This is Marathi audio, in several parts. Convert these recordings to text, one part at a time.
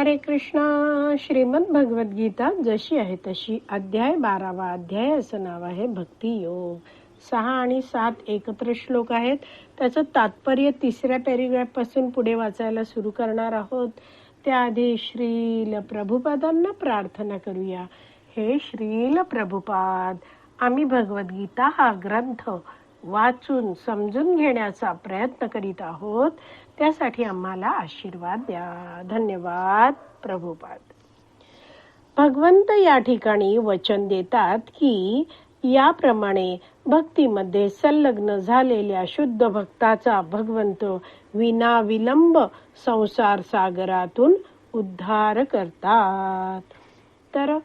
हरे कृष्णा. श्रीमद भगवद्गीता जशी आहे तशी अध्याय बारावा अध्याय असं नाव आहे भक्ती योग. सहा आणि सात एकत्र श्लोक आहेत. त्याचं तात्पर्य तिसऱ्या पॅरेग्राफपासून पुढे वाचायला सुरू करणार आहोत. त्याआधी श्रील प्रभुपादांना प्रार्थना करूया. हे श्रील प्रभुपाद आम्ही भगवद्गीता हा ग्रंथ वाचून समजून घेण्याचा प्रयत्न करीत आहोत. त्यासाठी आम्हाला आशीर्वाद द्या. धन्यवाद प्रभुपाद. भगवंत या ठिकाणी वचन देतात की याप्रमाणे भक्तीमध्ये संलग्न झालेल्या शुद्ध भक्ताचा भगवंत विना विलंब संसार सागरातून उद्धार करतात. तर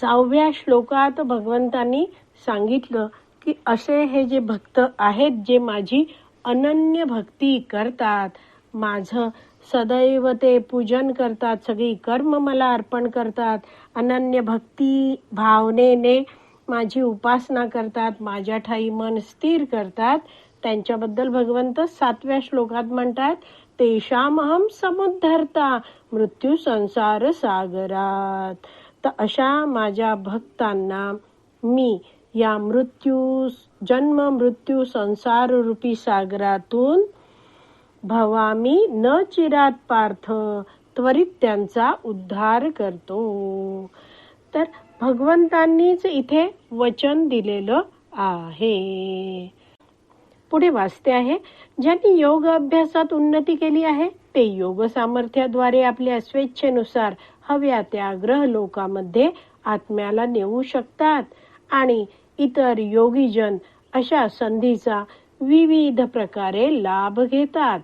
सहाव्या श्लोकात भगवंतांनी सांगितलं की असे हे जे भक्त आहेत जे माझी अनन्य भक्ती करतात. माझं सदैव ते पूजन करतात. सगळी कर्म मला अर्पण करतात. अनन्य भक्ती भावनेने माझी उपासना करतात. माझ्या ठाई मन स्थिर करतात. त्यांच्याबद्दल भगवंत सातव्या श्लोकात म्हणतात तेषामहम समुद्धरता मृत्यू संसार सागरात. तर अशा माझ्या भक्तांना मी या मृत्यू जन्म मृत्यू संसार रूपी सागरातून भवामी न चिरात पार्थ त्वरित त्यांचा उद्धार करतो. तर भगवंतांनीच इथे वचन दिलेलं आहे. पुढे वाचते आहे ज्यांनी योग अभ्यासात उन्नती केली आहे ते योग सामर्थ्याद्वारे आपल्या स्वेच्छेनुसार हव्या त्या ग्रह लोकामध्ये आत्म्याला नेऊ शकतात आणि इतर योगीजन अशा संधीचा विविध प्रकारे लाभ घेतात.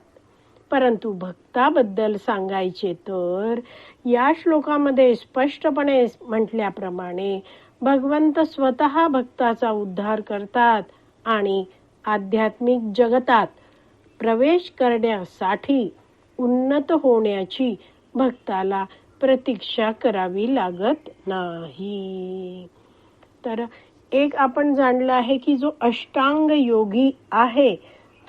परंतु भक्ताबद्दल सांगायचे तर या श्लोकामध्ये स्पष्टपणे म्हटल्याप्रमाणे भगवंत स्वतः भक्ताचा उद्धार करतात आणि आध्यात्मिक जगतात. प्रवेश करण्यासाठी उन्नत होण्याची भक्ताला प्रतीक्षा करावी लागत नाही. तर एक आपण जाणलं आहे की जो अष्टांग योगी आहे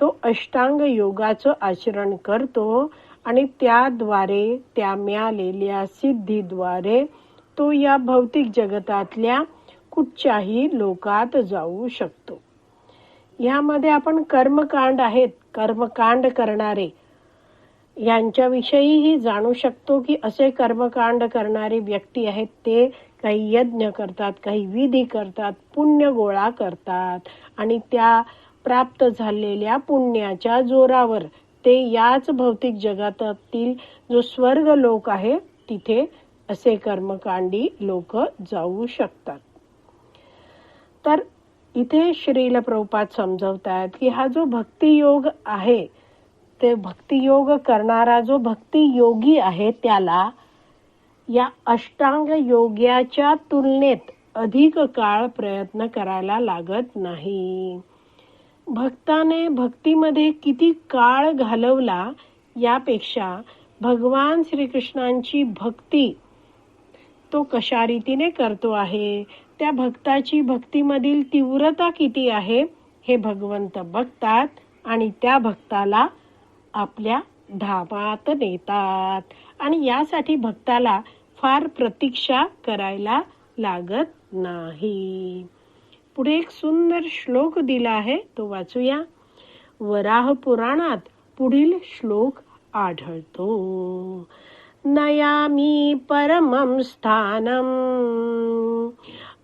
तो अष्टांग योगाचं आचरण करतो आणि त्याद्वारे त्या मिळालेल्या सिद्धीद्वारे तो या भौतिक जगतातल्या कुठच्याही लोकात जाऊ शकतो. यामध्ये आपण कर्मकांड आहेत कर्मकांड करणारे. यांच्याविषयीही जाणू शकतो की असे कर्मकांड करणारे व्यक्ती आहेत ते काही यज्ञ करतात काही विधी करतात पुण्य गोळा करतात. आणि त्या प्राप्त झालेल्या पुण्याच्या जोरावर ते याच भौतिक जगातील जो स्वर्ग लोक आहे तिथे असे कर्मकांडी लोक जाऊ शकतात. तर इथे श्रील प्रभुपात समजवतात की हा जो भक्तियोग आहे ते भक्तियोग करणारा जो भक्तियोगी आहे त्याला या अष्टांग योग्याच्या तुलनेत अधिक काळ प्रयत्न करायला लागत नाही. भक्ताने भक्तीमध्ये किती काळ घालवला यापेक्षा भगवान श्रीकृष्णांची भक्ती तो कशा रीतीने करतो आहे? त्या भक्ताची भक्तीमधील तीव्रता किती आहे हे भगवंत बघतात आणि त्या भक्ताला आपल्या धामात नेतात. आणि यासाठी भक्ताला फार प्रतीक्षा करायला लागत नाही. पुढे एक सुंदर श्लोक दिला आहे तो वाचूया. वराह पुराणात पुढील श्लोक आढळतो. नयामी परमं स्थानम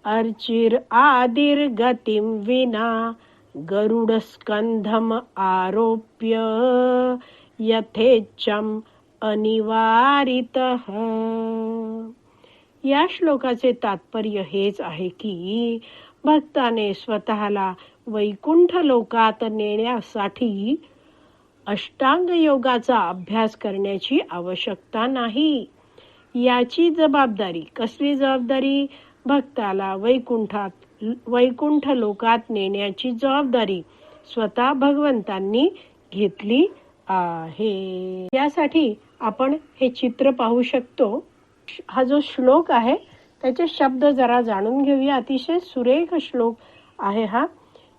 अर्चिर आदिर गतिम विना गरुडस्कंधम आरोप्य यथेच्छम अनिवारित. या श्लोकाचे तात्पर्य हेच आहे की भक्ताने स्वतःला वैकुंठ लोकात नेण्यासाठी अष्टांग योगाचा अभ्यास करण्याची आवश्यकता नाही. याची जबाबदारी कसली जबाबदारी? भक्ताला वैकुंठात वैकुंठ लोकात नेण्याची जबाबदारी स्वतः भगवंतांनी घेतली आहे. यासाठी आपण हे चित्र पाहू शकतो. हा जो श्लोक आहे त्याचे शब्द जरा जाणून घेऊया. अतिशय सुरेख श्लोक आहे हा.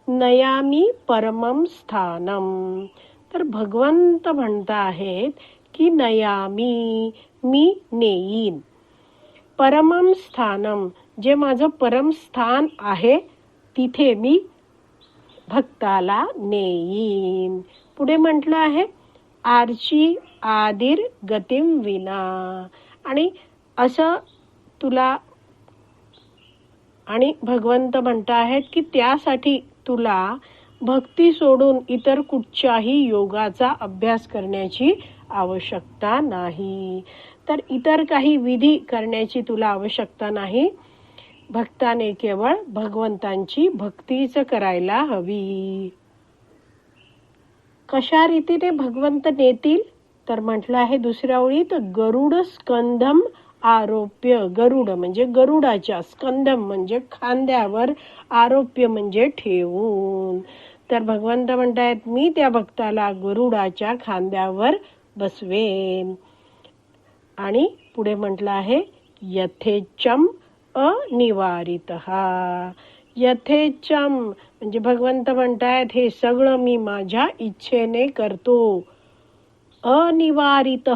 नयामी परमम स्थानम. तर भगवंत म्हणता आहेत की नयामी मी नेईन. परमम स्थानम. जे माझं परम स्थान आहे तिथे मी भक्ताला नेईन. पुढे म्हटलं आहे आरची आदिर गतिम विना. आणि असं तुला आणि भगवंत म्हणत आहेत की त्यासाठी तुला भक्ती सोडून इतर कुठच्याही योगाचा अभ्यास करण्याची आवश्यकता नाही. तर इतर काही विधी करण्याची तुला आवश्यकता नाही. भक्ताने केवळ भगवंतांची भक्तीच करायला हवी. कशा रीतीने भगवंत नेतील? तर म्हटलं आहे दुसऱ्या ओळीत गरुड स्कंदम आरोप्य. गरुड म्हणजे गरुडाच्या स्कंदम म्हणजे खांद्यावर आरोप्य म्हणजे ठेवून. तर भगवंत म्हणतायत मी त्या भक्ताला गरुडाच्या खांद्यावर बसवेन. आणि पुढे म्हटलं आहे यथेचम अनिवारित. यथेचम म्हणजे भगवंत म्हणतायत हे सगळं मी माझ्या इच्छेने करतो. अनिवारित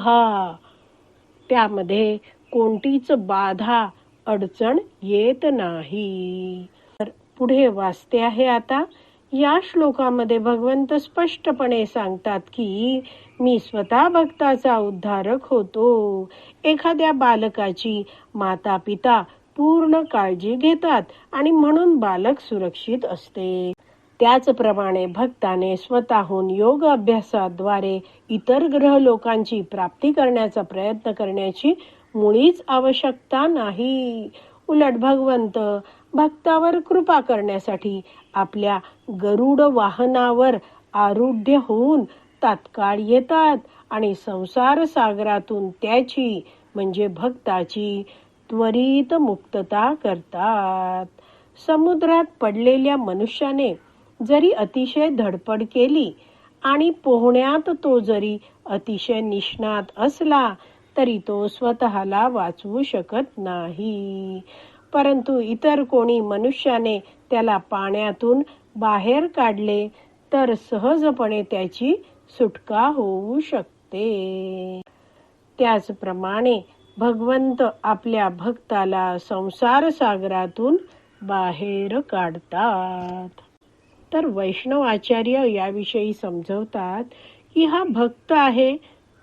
त्यामध्ये कोणतीच बाधा अडचण येत नाही. तर पुढे वाचते आहे आता. या श्लोकामध्ये भगवंत स्पष्टपणे सांगतात की मी स्वतः भक्ताचा उद्धारक होतो. एखाद्या बालकाची माता पिता पूर्ण काळजी घेतात आणि म्हणून बालक सुरक्षित असते. त्याचप्रमाणे भक्ताने स्वतःहून योग अभ्यासाद्वारे इतर ग्रह लोकांची प्राप्ती करण्याचा प्रयत्न करण्याची मुळीच आवश्यकता नाही. उलट भगवंत भक्तावर कृपा करण्यासाठी आपल्या गरुड वाहनावर आरुढ्य होऊन तात्काळ येतात आणि संसार सागरातून त्याची म्हणजे भक्ताची त्वरित मुक्तता करतात. समुद्रात पडलेल्या मनुष्याने जरी अतिशय धडपड केली आणि पोहण्यात तो जरी अतिशय निष्णात असला तरी तो स्वतःला वाचवू शकत नाही. परंतु इतर कोणी मनुष्याने त्याला पाण्यातून बाहेर काढले तर सहजपणे त्याची सुटका होऊ शकते. त्याचप्रमाणे भगवंत आपल्या भक्ताला संसार सागरातून बाहेर काढतात. तर वैष्णव आचार्य याविषयी समजवतात की हा भक्त आहे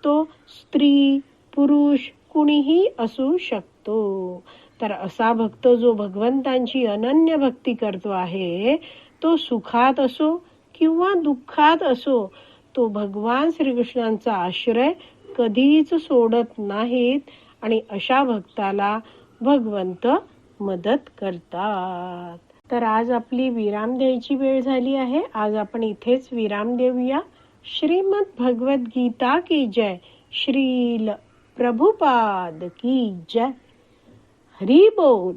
तो स्त्री पुरुष कुणीही असू शकतो. तर असा भक्त जो भगवंतांची अनन्य भक्ती करतो आहे तो सुखात असो किंवा दुःखात असो तो भगवान श्रीकृष्णांचा आश्रय कधीच सोडत नाहीत आणि अशा भक्ताला भगवंत मदत करतात. तर आज आपली विराम द्यायची वेळ झाली आहे. आज आपण इथेच विराम देऊया. श्रीमद भगवत गीता की जय? श्रील प्रभुपाद की जय? हरी बोल.